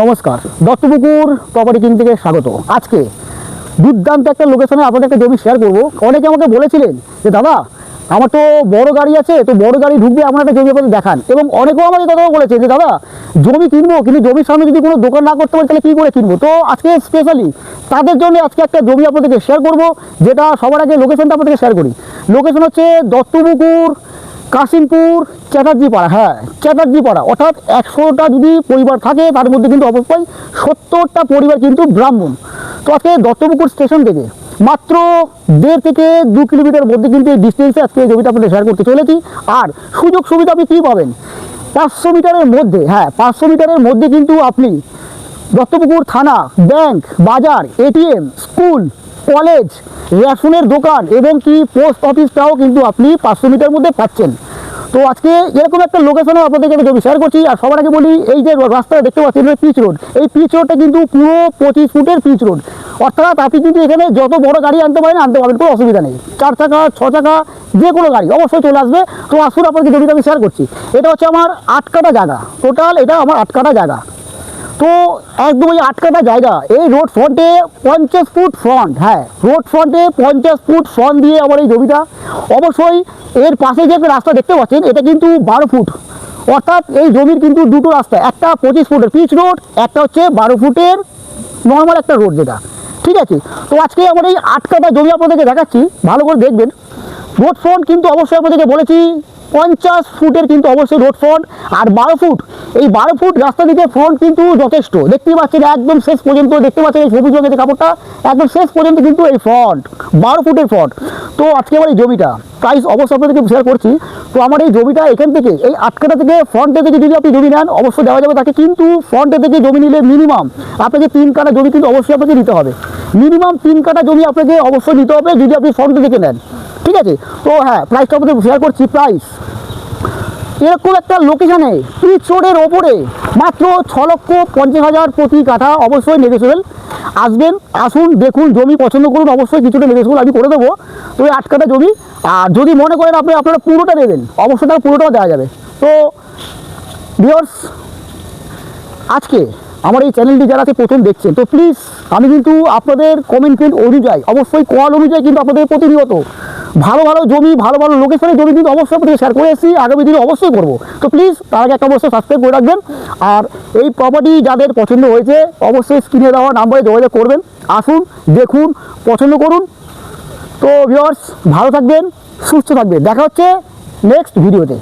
নমস্কার, Duttapukur property king থেকে স্বাগত। আজকে দুর্দান্ত একটা লোকেশনে আপনাদের একটা জমি শেয়ার করব, অনেকে আমাকে বলেছিলেন যে, দাদা, আমার তো বড় গাড়ি আছে, তো বড় গাড়ি ঢুকবে আমার একটা জমি আপনাদের দেখান। এবং অনেকেও আমাকে কথাও বলেছে যে, দাদা, জমি কিনবো, কিন্তু জমির সামনে যদি কোনো দোকান না করতে পারি, তাহলে কী করে কিনবো? তো আজকে স্পেশালি তাদের জন্য আজকে একটা জমি আপনাদেরকে শেয়ার করব, যেটা সবার আগে লোকেশনটা আপনাদেরকে শেয়ার করি। লোকেশন হচ্ছে দত্তপুকুর কাশিমপুর চ্যাটার্জি পাড়া হ্যাঁ চ্যাটার্জি পাড়া অর্থাৎ একশোটা যদি পরিবার থাকে, তার মধ্যে কিন্তু অবশ্যই সত্তরটা পরিবার কিন্তু ব্রাহ্মণ। তো আজকে দত্তপুকুর স্টেশন থেকে মাত্র দেড় থেকে দু কিলোমিটার মধ্যে কিন্তু এই ডিস্টেন্সে আজকে এই জমিটা আপনাদের শেয়ার করতে চলেছি। আর সুযোগ সুবিধা আপনি কী পাবেন? পাঁচশো মিটারের মধ্যে হ্যাঁ পাঁচশো মিটারের মধ্যে কিন্তু আপনি দত্তপুকুর থানা ব্যাংক বাজার এটিএম স্কুল কলেজ রেশনের দোকান এবং কি পোস্ট অফিসটাও কিন্তু আপনি পাঁচশো মিটার মধ্যে পাচ্ছেন। তো আজকে এরকম একটা লোকেশনে আপনাদেরকে আমি জমি শেয়ার করছি, আর সবার আগে বলি, এই যে রাস্তাটা দেখতে পাচ্ছি এটা পিচ রোড এই পিচ রোডটা কিন্তু পুরো পঁচিশ ফুটের পিচ রোড অর্থাৎ আপনি কিন্তু এখানে যত বড় গাড়ি আনতে পারেন, আনতে পারবেন, কোনো অসুবিধা নেই। চার চাকা, ছ চাকা, যে কোনো গাড়ি, অবশ্যই চলে আসবে। তো আসুন আপনাকে জমিটা আমি শেয়ার করছি। এটা হচ্ছে আমার আটকাটা জায়গা। টোটাল এটা আমার আটকাটা জায়গা। তো একদম ওই আটকাটা জায়গা। এই রোড ফ্রন্টে পঞ্চাশ ফুট ফ্রন্ট হ্যাঁ রোড ফ্রন্টে পঞ্চাশ ফুট ফ্রন্ট দিয়ে আমার এই জমিটা। অবশ্যই এর পাশে যে একটা রাস্তা দেখতে পাচ্ছেন, এটা কিন্তু বারো ফুট অর্থাৎ এই জমির কিন্তু দুটো রাস্তা, একটা পঁচিশ ফুটের পিচ রোড একটা হচ্ছে বারো ফুটের নর্মাল একটা রোড যেটা। ঠিক আছে? তো আজকে আমার এই আটকাটা জমি আপনাদেরকে দেখাচ্ছি, ভালো করে দেখবেন। রোড ফ্রন্ট কিন্তু অবশ্যই আপনাদেরকে বলেছি পঞ্চাশ ফুটের কিন্তু অবশ্যই রোড ফ্রন্ট আর বারো ফুট, এই বারো ফুট রাস্তা দিকে ফ্রন্ট কিন্তু যথেষ্ট। দেখতেই পাচ্ছেন একদম শেষ পর্যন্ত দেখতে পাচ্ছেন এই সবুজ রঙের কাপড়টা, একদম শেষ পর্যন্ত কিন্তু এই ফ্রন্ট বারো ফুটের ফ্রন্ট তো আজকে আমার এই জমিটা প্রাইস অবশ্যই আপনাদেরকে শেয়ার করছি। তো আমার এই জমিটা এখান থেকে, এই আটকাটা থেকে ফ্রন্টে থেকে যদি আপনি জমি নেন অবশ্যই দেওয়া যাবে তাকে কিন্তু ফ্রন্টে থেকে জমি নিলে মিনিমাম আপনাকে তিন কাটা জমি কিন্তু অবশ্যই আপনাকে নিতে হবে। মিনিমাম তিন কাটা জমি আপনাকে অবশ্যই নিতে হবে যদি আপনি ফ্রন্টে থেকে নেন। ঠিক আছে? তো হ্যাঁ প্রাইসটা আপনাদের শেয়ার করছি প্রাইস এরকম একটা লোকেশানে পিচ রোডের ওপরে মাত্র ছ লক্ষ পঞ্চাশ হাজার প্রতি কাঠা অবশ্যই নেগোসিয়েবল আসবেন, আসুন, দেখুন, জমি পছন্দ করুন, অবশ্যই কিছুটা নেগোসিয়েবল আমি করে দেবো। তো এই আট কাঠা জমি, আর যদি মনে করেন আপনি, আপনারা পুরোটা নেবেন অবশ্যই তার পুরোটাও দেওয়া যাবে। তো ভিওর্স আজকে আমার এই চ্যানেলটি যারা আছে, প্রথম দেখছেন, তো প্লিজ আমি কিন্তু আপনাদের কমেন্টমেন্ট অনুযায়ী, অবশ্যই কল অনুযায়ী কিন্তু আপনাদের প্রতিনিয়ত ভালো ভালো জমি, ভালো ভালো লোকেশনে জমি কিন্তু অবশ্যই আপনাদের শেয়ার করে এসেছি, আগামী দিনে অবশ্যই করব। তো প্লিজ তার আগে একটা অবশ্যই সাবস্ক্রাইব করে রাখবেন। আর এই প্রপার্টি যাদের পছন্দ হয়েছে, অবশ্যই স্ক্রিনে দেওয়া নাম্বারে যোগাযোগ করবেন। আসুন, দেখুন, পছন্দ করুন। তো ভিওর্স ভালো থাকবেন, সুস্থ থাকবেন। দেখা হচ্ছে নেক্সট ভিডিওতে